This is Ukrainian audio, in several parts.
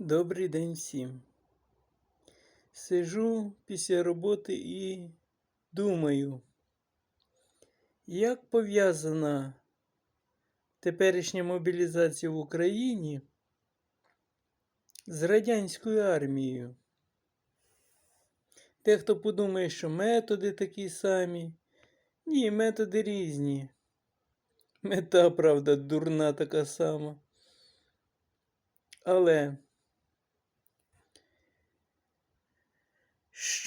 Добрий день всім. Сижу після роботи і думаю, як пов'язана теперішня мобілізація в Україні з радянською армією. Дехто подумає, що методи такі самі. Ні, методи різні. Мета, правда, дурна така сама. Але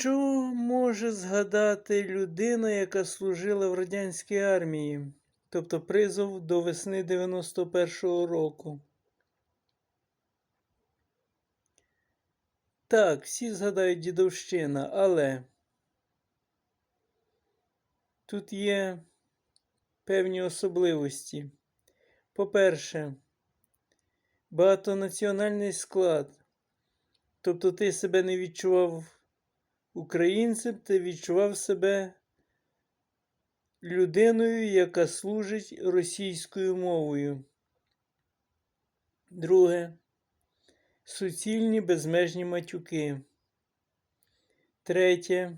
що може згадати людина, яка служила в радянській армії, тобто призов до весни 91-го року? Так, всі згадають дідовщина, але тут є певні особливості. По-перше, багатонаціональний склад. Тобто ти себе не відчував українцем, ти відчував себе людиною, яка служить російською мовою. Друге. Суцільні безмежні матюки. Третє.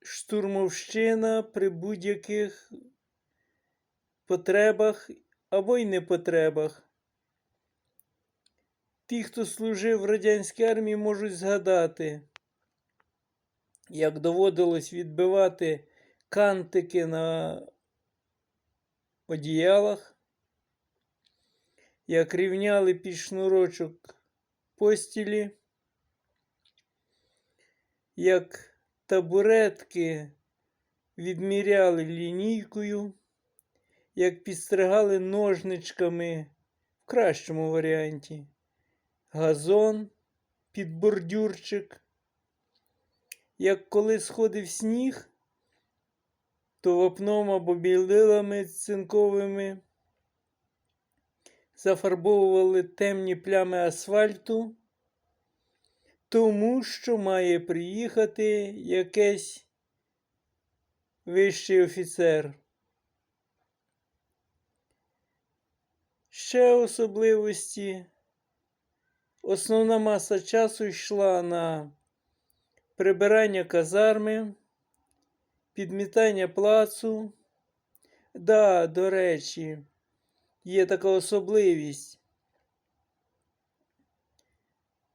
Штурмовщина при будь-яких потребах або й непотребах. Ті, хто служив в радянській армії, можуть згадати, як доводилось відбивати кантики на одіялах, як рівняли під шнурочок постілі, як табуретки відміряли лінійкою, як підстригали ножничками в кращому варіанті газон під бордюрчик. Як коли сходив сніг, то вапном або білилами цинковими зафарбовували темні плями асфальту, тому що має приїхати якийсь вищий офіцер. Ще особливості. Основна маса часу йшла на прибирання казарми, підмітання плацу. Да, до речі, є така особливість,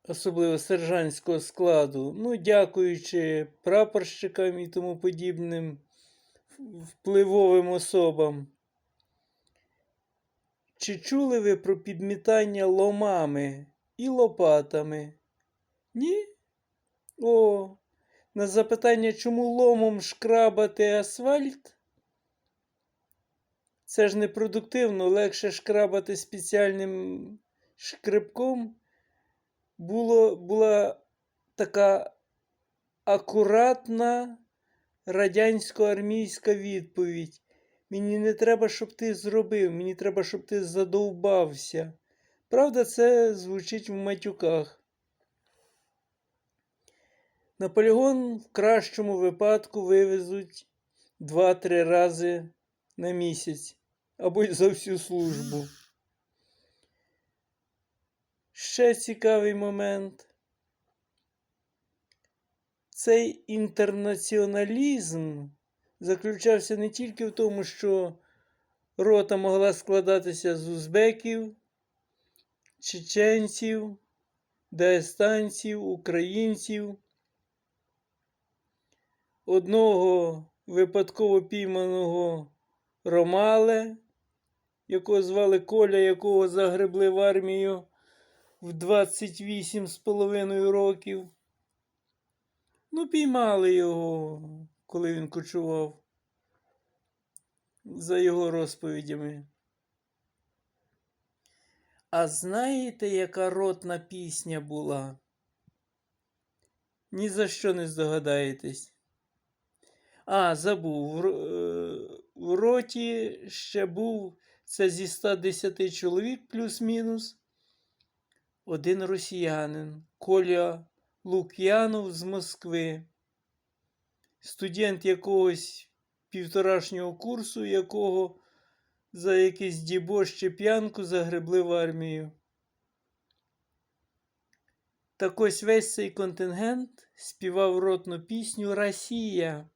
особливо сержантського складу. Ну, дякуючи прапорщикам і тому подібним впливовим особам. Чи чули ви про підмітання ломами і лопатами? Ні? О, на запитання, чому ломом шкрабати асфальт? Це ж непродуктивно, легше шкрабати спеціальним шкребком. Було, була така акуратна радянсько-армійська відповідь. Мені не треба, щоб ти зробив, мені треба, щоб ти задовбався. Правда, це звучить в матюках. На полігон в кращому випадку вивезуть 2-3 рази на місяць або й за всю службу. Ще цікавий момент. Цей інтернаціоналізм заключався не тільки в тому, що рота могла складатися з узбеків, чеченців, дагестанців, українців, одного випадково пійманого Ромале, якого звали Коля, якого загребли в армію в 28 з половиною років. Ну, піймали його, коли він кочував, за його розповідями. А знаєте, яка ротна пісня була? Ні за що не здогадаєтесь. А, забув. В, в роті ще був це зі 110 чоловік плюс-мінус. Один росіянин Коля Лук'янов з Москви. Студент якогось півторашнього курсу, якого за якийсь дібош чи п'янку загребли в армію. Так ось весь цей контингент співав ротну пісню Росія.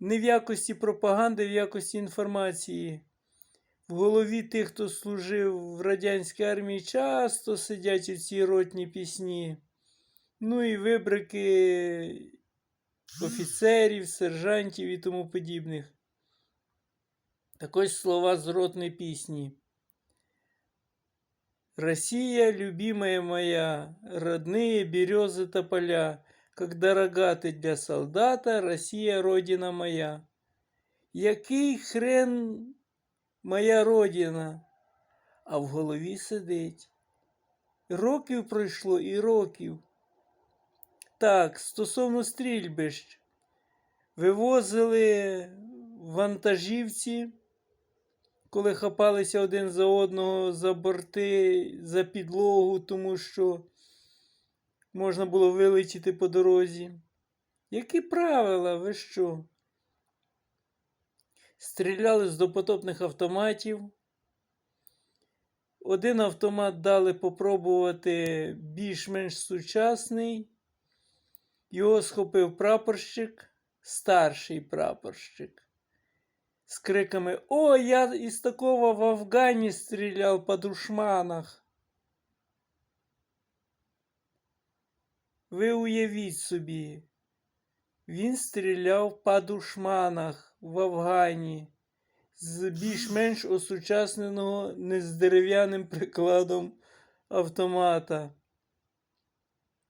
Не в якості пропаганди, в якості інформації. В голові тих, хто служив в радянській армії, часто сидять у ці ротні пісні. Ну і вибрики офіцерів, сержантів і тому подібних. Так ось слова з ротної пісні. Россия, любимая моя, родные березы тополя, как дорога ты для солдата, Россия, родина моя. Який хрен моя родина, а в голові сидить. Років пройшло і років. Так, стосовно стрільбищ, вивозили вантажівці коли хапалися один за одного за борти, за підлогу, тому що можна було вилетіти по дорозі. Які правила, ви що? Стріляли з допотопних автоматів. Один автомат дали попробувати більш-менш сучасний. Його схопив прапорщик, старший прапорщик с криками «О, я из такого в Афгане стрелял по душманах!» Ви уявіть собі, він стріляв по душманах в Афгані з більш-менш осучасненого не з дерев'яним прикладом автомата.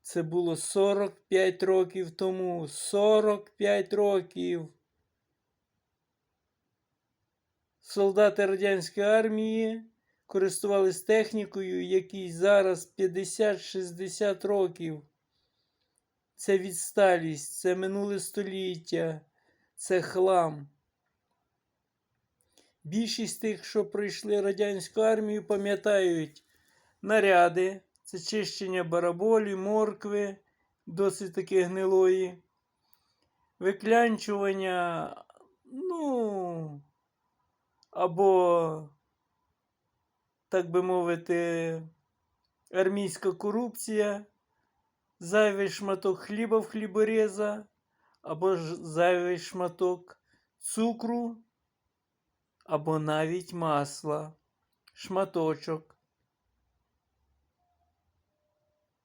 Це було 45 років тому. 45 років. Солдати радянської армії користувались технікою, якій зараз 50-60 років. Це відсталість, це минуле століття, це хлам. Більшість тих, що пройшли радянську армію, пам'ятають наряди, це чищення бараболі, моркви, досить таки гнилої, виклянчування, ну, або, так би мовити, армійська корупція, зайвий шматок хліба в хлібореза, або ж зайвий шматок цукру, або навіть масла, шматочок.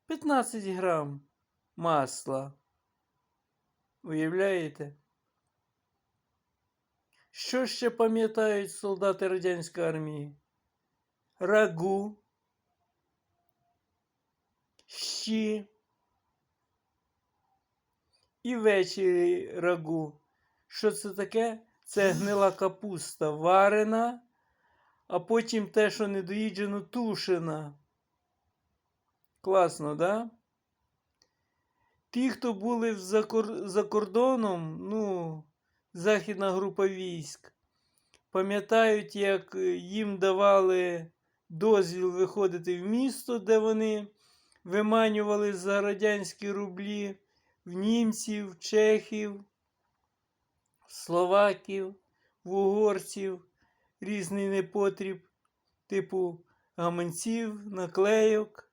15 грам масла. Уявляєте? Що ще пам'ятають солдати радянської армії? Рагу, щі і ввечері рагу. Що це таке? Це гнила капуста варена, а потім те, що недоїджено, тушена. Класно, да? Ті, хто були за, кор... за кордоном, ну. Західна група військ. Пам'ятають, як їм давали дозвіл виходити в місто, де вони виманювали за радянські рублі в німців, чехів, словаків, в угорців, різний непотріб, типу гаманців, наклейок,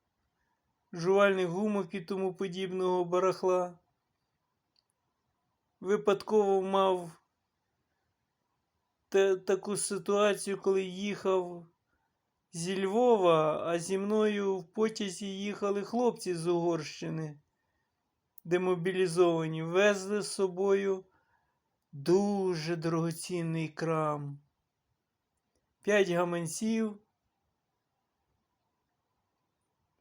жувальних гумок і тому подібного барахла випадково мав та, таку ситуацію, коли їхав зі Львова, а зі мною в потязі їхали хлопці з Угорщини, демобілізовані, везли з собою дуже дорогоцінний крам. П'ять гаманців,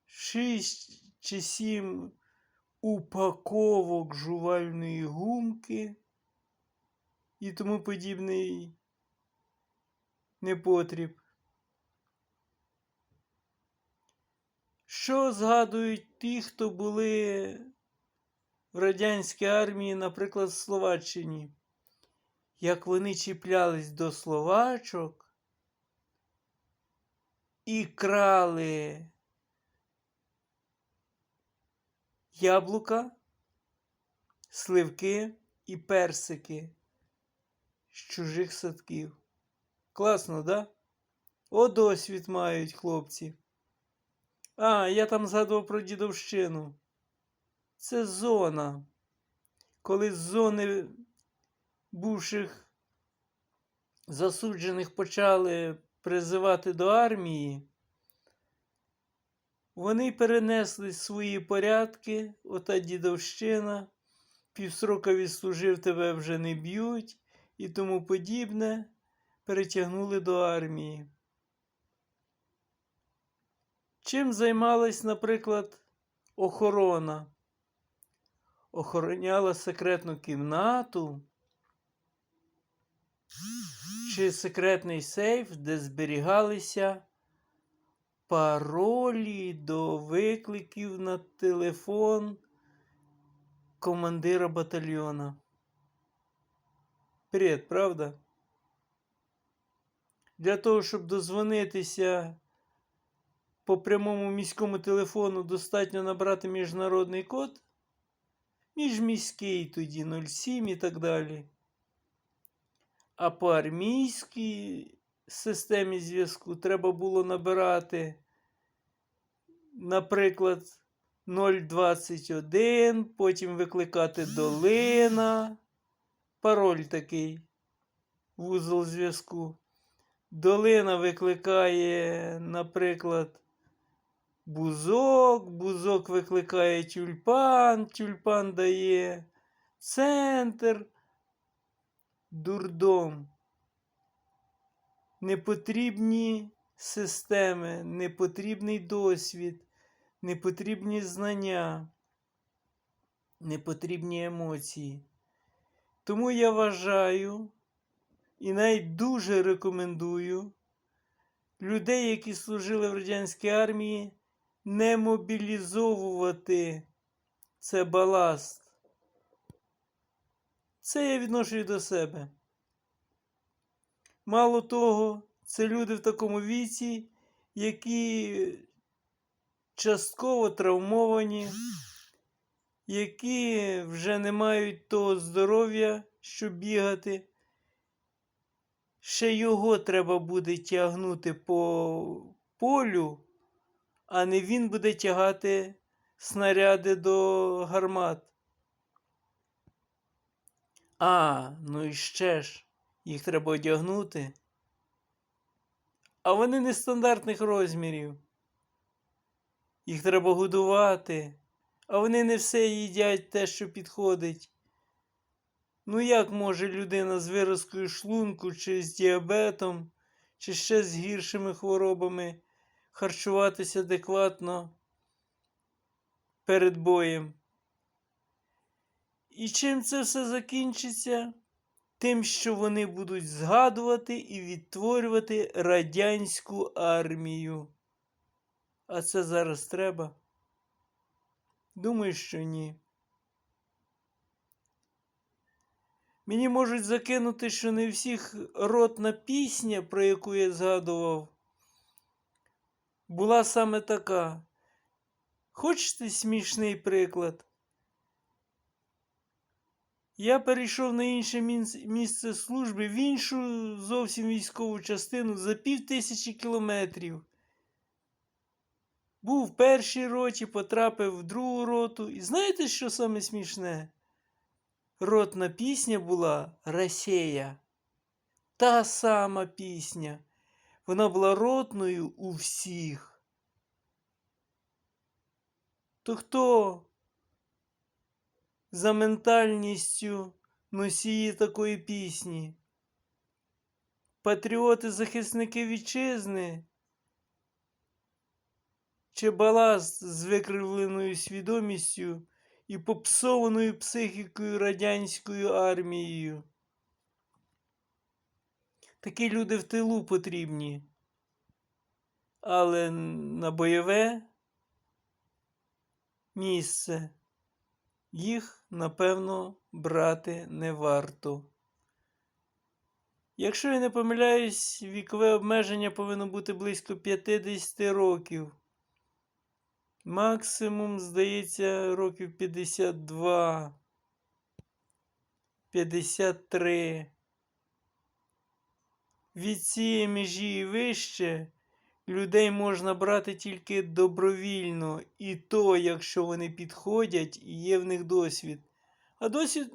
шість чи сім упаковок жувальної гумки і тому подібний непотріб. Що згадують ті, хто були в радянській армії, наприклад, в Словаччині? Як вони чіплялись до словачок і крали яблука, сливки і персики з чужих садків. Класно, да? О, досвід мають хлопці. А, я там згадував про дідовщину. Це зона. Коли з зони бувших засуджених почали призивати до армії, вони перенесли свої порядки, ота дідовщина, півсрока відслужив тебе вже не б'ють і тому подібне, перетягнули до армії. Чим займалась, наприклад, охорона? Охороняла секретну кімнату чи секретний сейф, де зберігалися паролі до викликів на телефон командира батальйона. Привіт, правда? Для того, щоб дозвонитися по прямому міському телефону, достатньо набрати міжнародний код, міжміський тоді 07 і так далі. А по армійській системі зв'язку треба було набирати, наприклад, 021, потім викликати долина. Пароль такий, вузол зв'язку. Долина викликає, наприклад, бузок, бузок викликає тюльпан, тюльпан дає центр, дурдом. Непотрібні системи, непотрібний досвід, непотрібні знання, непотрібні емоції. Тому я вважаю і навіть дуже рекомендую людей, які служили в радянській армії, не мобілізовувати це баласт. Це я відношу до себе. Мало того, це люди в такому віці, які частково травмовані, які вже не мають того здоров'я, щоб бігати. Ще його треба буде тягнути по полю, а не він буде тягати снаряди до гармат. А, ну і ще ж, їх треба одягнути. А вони нестандартних розмірів. Їх треба годувати, а вони не все їдять те, що підходить. Ну, як може людина з виразкою шлунку, чи з діабетом, чи ще з гіршими хворобами харчуватися адекватно перед боєм? І чим це все закінчиться? Тим, що вони будуть згадувати і відтворювати радянську армію. А це зараз треба? Думаю, що ні. Мені можуть закинути, що не всіх ротна пісня, про яку я згадував, була саме така. Хочете смішний приклад? Я перейшов на інше місце служби в іншу зовсім військову частину за пів тисячі кілометрів. Був в першій роті, потрапив в другу роту. І знаєте, що саме смішне? Ротна пісня була Росія. Та сама пісня. Вона була ротною у всіх. То хто за ментальністю носії такої пісні? Патріоти захисники вітчизни? Чи баласт з викривленою свідомістю? і попсованою психікою радянською армією. Такі люди в тилу потрібні. Але на бойове місце їх, напевно, брати не варто. Якщо я не помиляюсь, вікове обмеження повинно бути близько 50 років. Максимум, здається, років 52, 53. від цієї межі і вище людей можна брати тільки добровільно, і то, якщо вони підходять і є в них досвід. А досвід.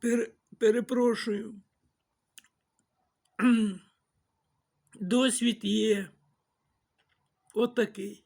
Пере- перепрошую. Досвід є отакий.